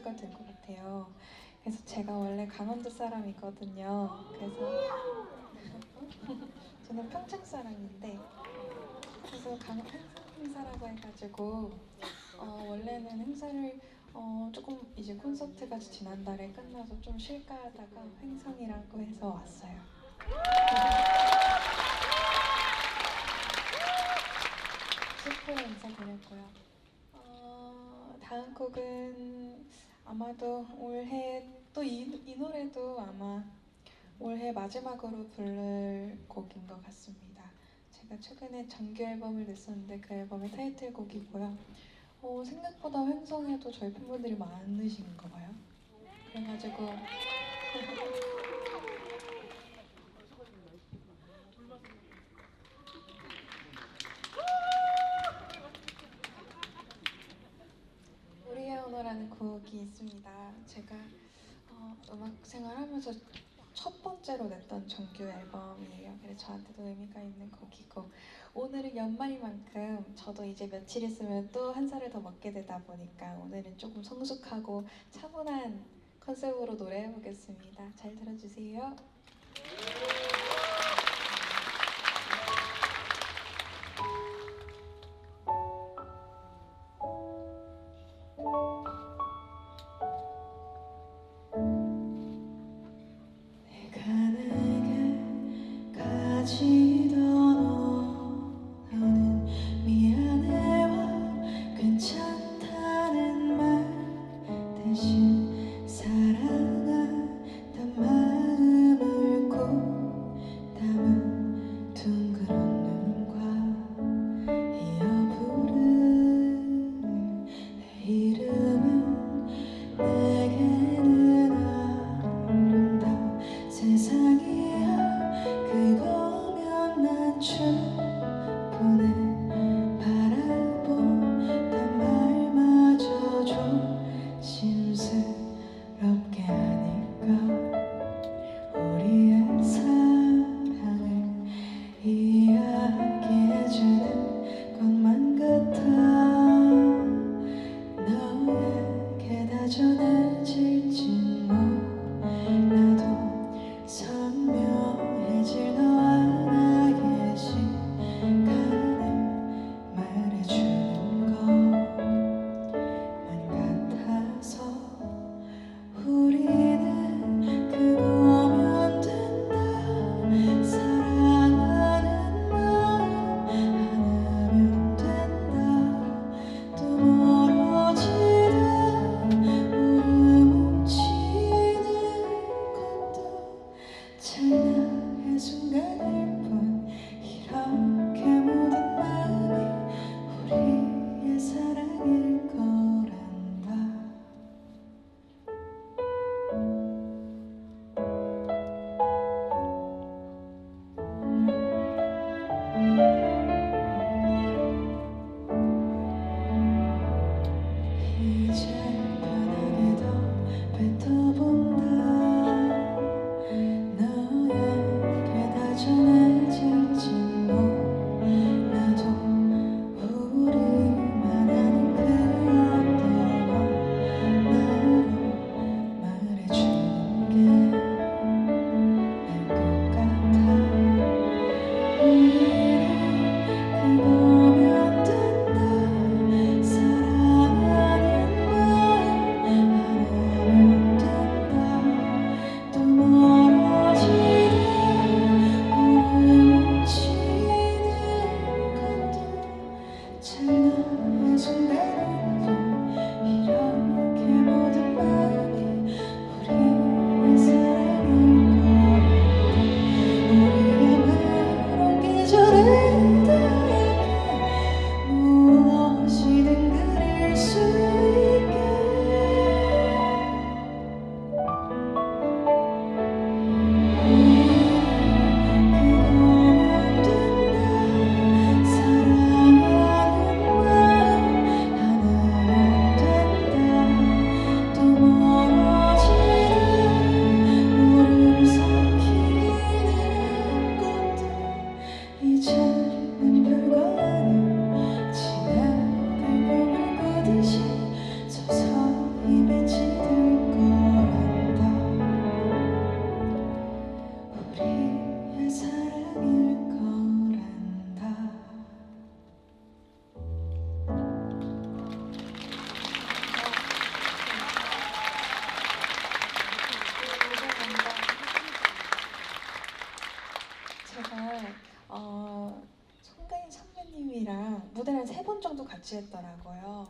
행사가 될것 같아요. 그래서 제가 원래 강원도 사람이거든요. 그래서 저는 평창 사람인데 그래서 강 행사, 행사라고 해가지고 어, 원래는 행사를 어, 조금 이제 콘서트가 지난달에 끝나서 좀 쉴까 하다가 횡성이라고 해서 왔어요. 슬프게 인사드렸고요. 어, 다음 곡은 아마도 올해 또이 이 노래도 아마 올해 마지막으로 부를 곡인 것 같습니다. 제가 최근에 정규 앨범을 냈었는데 그 앨범의 타이틀곡이고요. 어, 생각보다 횡성에도 저희 팬분들이 많으신가 봐요. 그래가지고 우리의 곡이 있습니다. 제가 어, 음악 생활하면서 첫 번째로 냈던 정규 앨범이에요. 그래서 저한테도 의미가 있는 곡이고 오늘은 연말이만큼 저도 이제 며칠 있으면 또 한 살을 더 먹게 되다 보니까 오늘은 조금 성숙하고 차분한 컨셉으로 노래해 보겠습니다. 잘 들어주세요. 대 전해질지 세 번 정도 같이 했더라고요.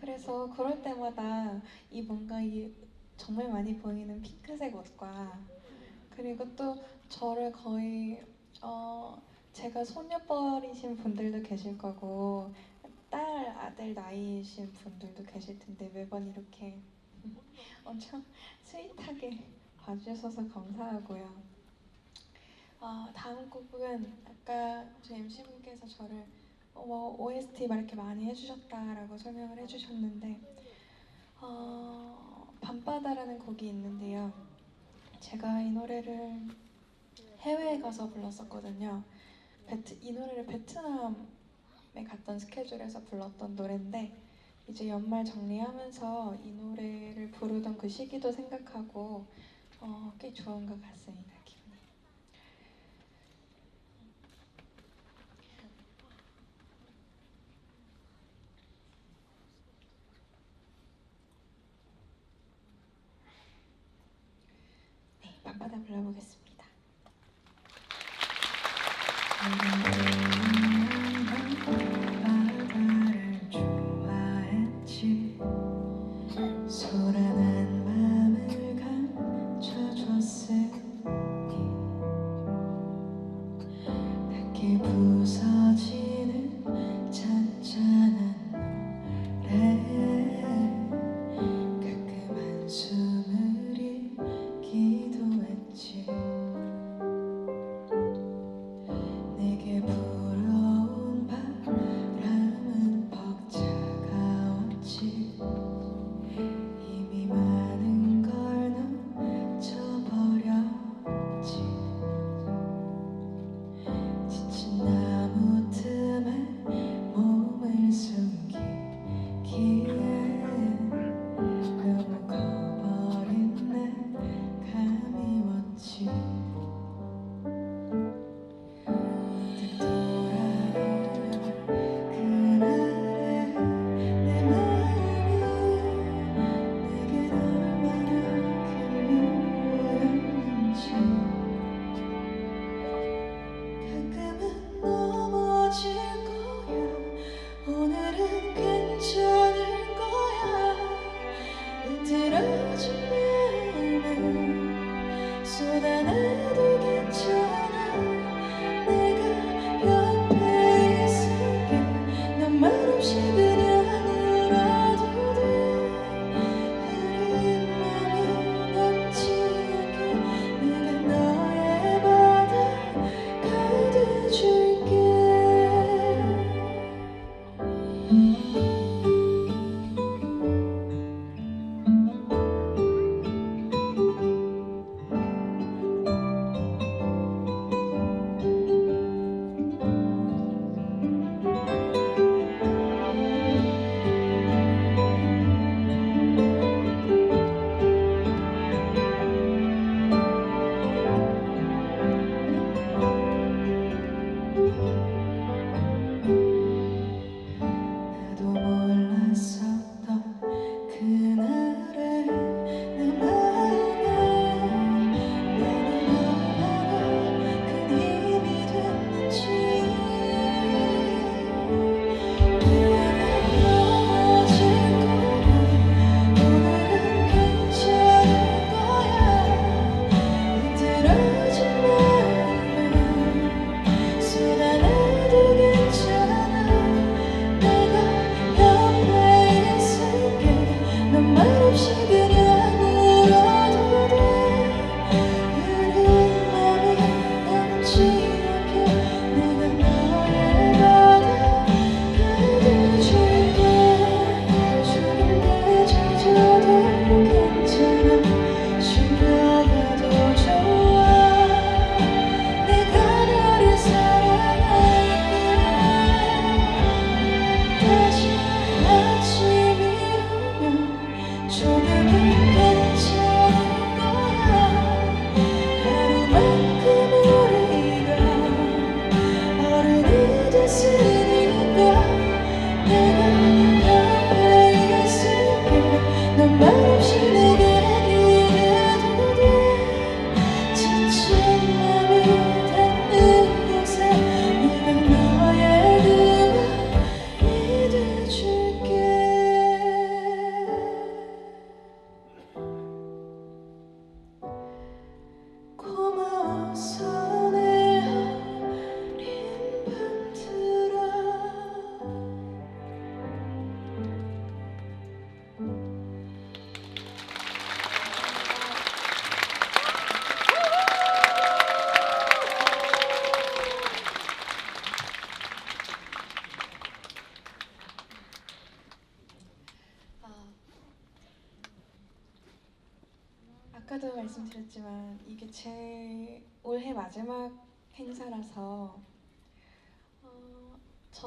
그래서 그럴 때마다 이 뭔가 이 정말 많이 보이는 핑크색 옷과 그리고 또 저를 거의 어 제가 소녀뻘이신 분들도 계실 거고 딸 아들 나이이신 분들도 계실 텐데 매번 이렇게 엄청 스윗하게 봐주셔서 감사하고요. 어, 다음 곡은 아까 저희 MC분께서 저를 어, 뭐 OST 막 이렇게 많이 해주셨다라고 설명을 해주셨는데 어, 밤바다라는 곡이 있는데요. 제가 이 노래를 해외에 가서 불렀었거든요. 베트, 이 노래를 베트남에 갔던 스케줄에서 불렀던 노래인데 이제 연말 정리하면서 이 노래를 부르던 그 시기도 생각하고 어, 꽤 좋은 것 같습니다. 밤바다 불러보겠습니다.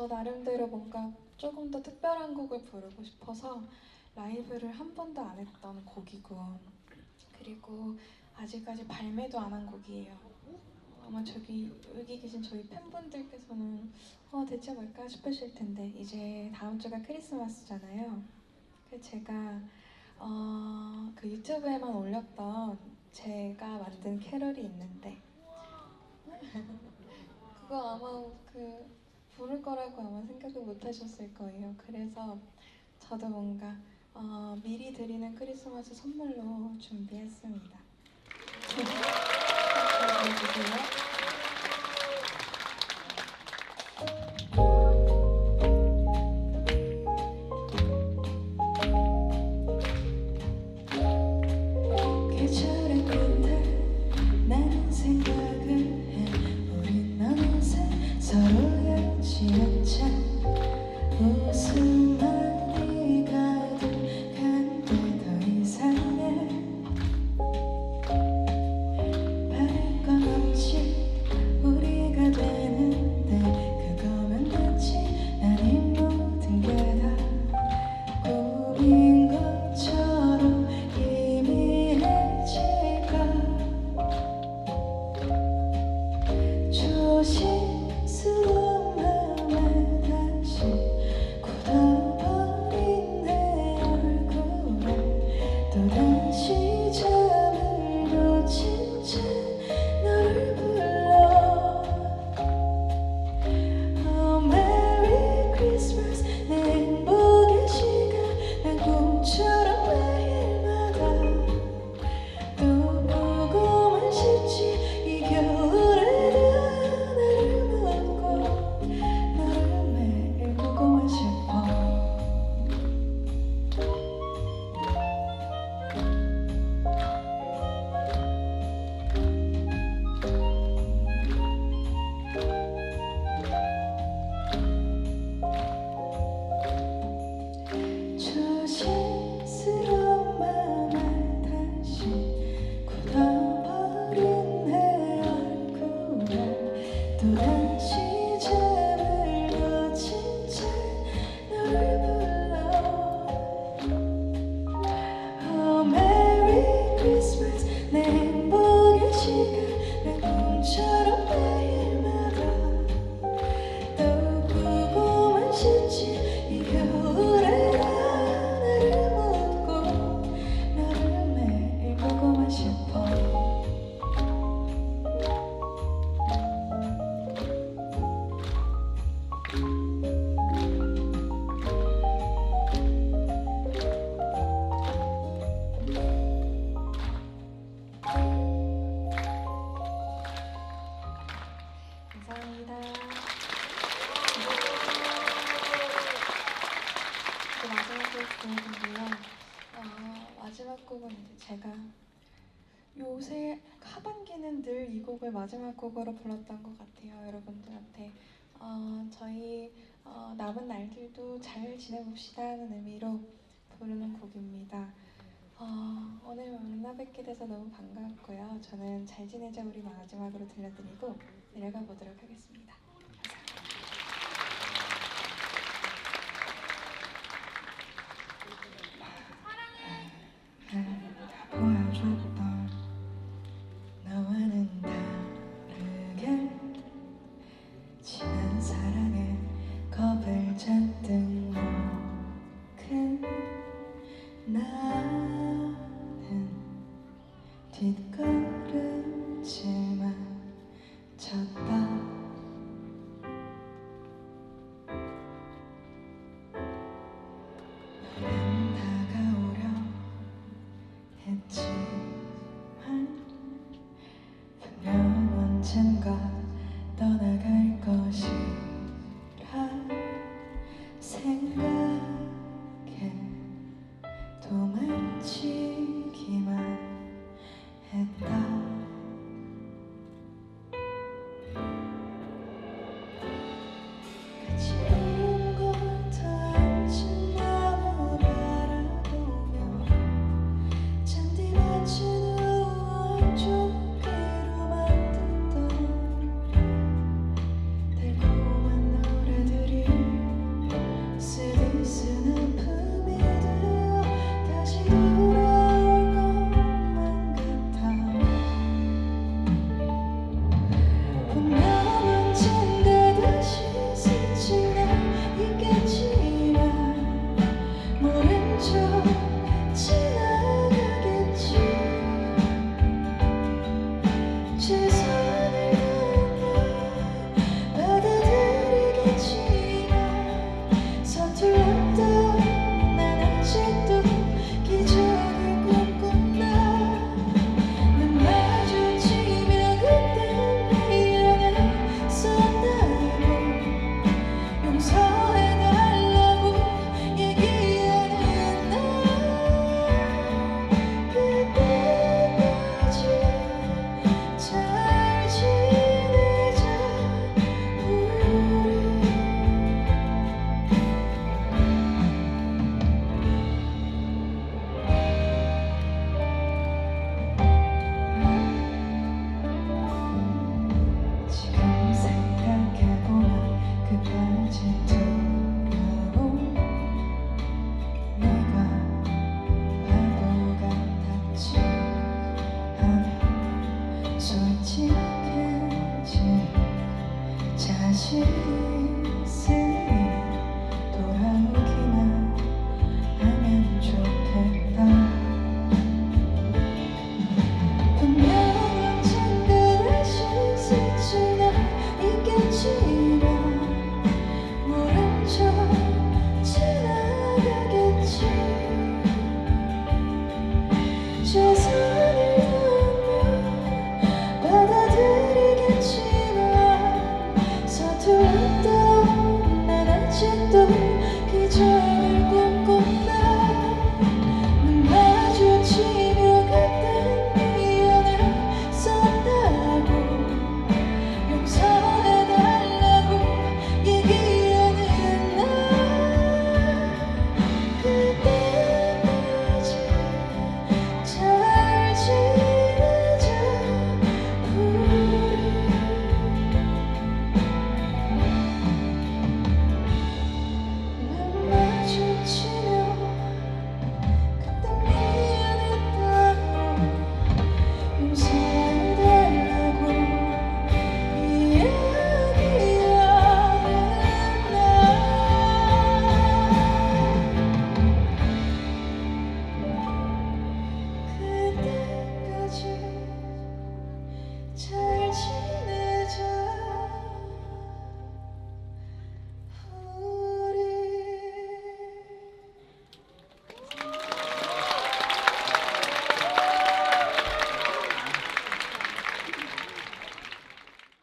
저 나름대로 뭔가 조금 더 특별한 곡을 부르고 싶어서 라이브를 한 번도 안 했던 곡이고 그리고 아직까지 발매도 안 한 곡이에요. 아마 저기 여기 계신 저희 팬분들께서는 어 대체 뭘까 싶으실 텐데 이제 다음 주가 크리스마스잖아요. 그래서 제가 어, 그 유튜브에만 올렸던 제가 만든 캐럴이 있는데 그거 아마 그 부를 거라고 아마 생각을 못 하셨을 거예요. 그래서 저도 뭔가 어, 미리 드리는 크리스마스 선물로 준비했습니다. 잘 들어주세 叹息 곡으로 불렀던 것 같아요. 여러분들한테 어, 저희 어, 남은 날들도 잘 지내봅시다 하는 의미로 부르는 곡입니다. 어, 오늘 만나 뵙게 돼서 너무 반가웠고요. 저는 잘 지내자 우리 마지막으로 들려드리고 내려가 보도록 하겠습니다. 다 도